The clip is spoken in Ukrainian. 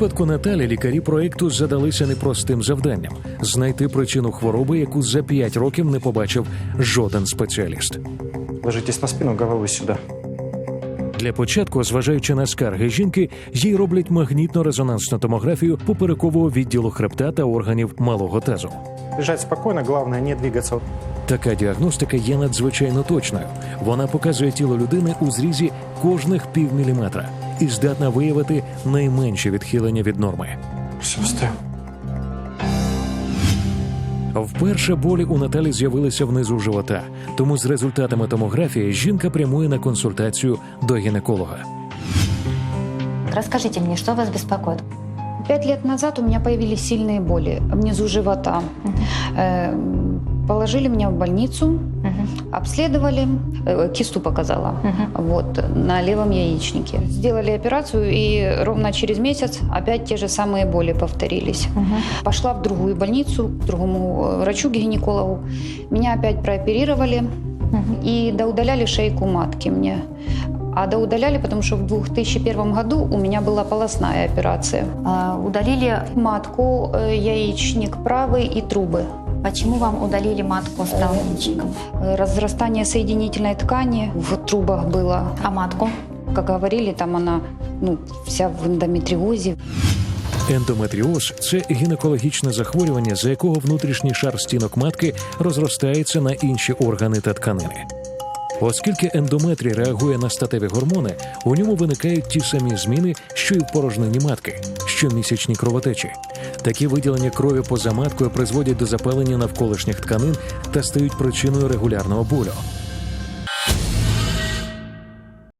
випадку Наталі лікарі проекту задалися непростим завданням знайти причину хвороби, яку за 5 років не побачив жоден спеціаліст. Ложитесь на спину, головой сюда. Для початку, зважаючи на скарги жінки, їй роблять магнітно-резонансну томографію поперекового відділу хребта та органів малого тазу. Лежать спокойно, главное не двигаться. Така діагностика є надзвичайно точною. Вона показує тіло людини у зрізі кожних півміліметра і здатна виявити найменші відхилення від норми. Все. Вперше болі у Наталі з'явилися внизу живота, тому з результатами томографії жінка прямує на консультацію до гінеколога. Расскажите мне, что вас беспокоит? Пять лет назад у меня появились сильные боли внизу живота. Э, Положили меня в больницу, Мгм. обследовали, э, кисту показала, Мгм. вот, на левом яичнике. Сделали операцию, и ровно через месяц опять те же самые боли повторились. Мгм. Пошла в другую больницу, к другому э, врачу-гинекологу. Меня опять прооперировали Мгм. и доудаляли шейку матки мне. А доудаляли, потому что в 2001 году у меня была полостная операция. А, Удалили. Матку, э, яичник правый и трубы. Почему вам удалили матку с яичником? Э, Разрастание соединительной ткани в трубах было. А матку? Как говорили, там она ну, вся в эндометриозе. Ендометріоз це гінекологічне захворювання, за якого внутрішній шар стінок матки розростається на інші органи та тканини. Оскільки ендометрій реагує на статеві гормони, у ньому виникають ті самі зміни, що й в порожнині матки, щомісячні кровотечі. Такі виділення крові поза маткою призводять до запалення навколишніх тканин та стають причиною регулярного болю.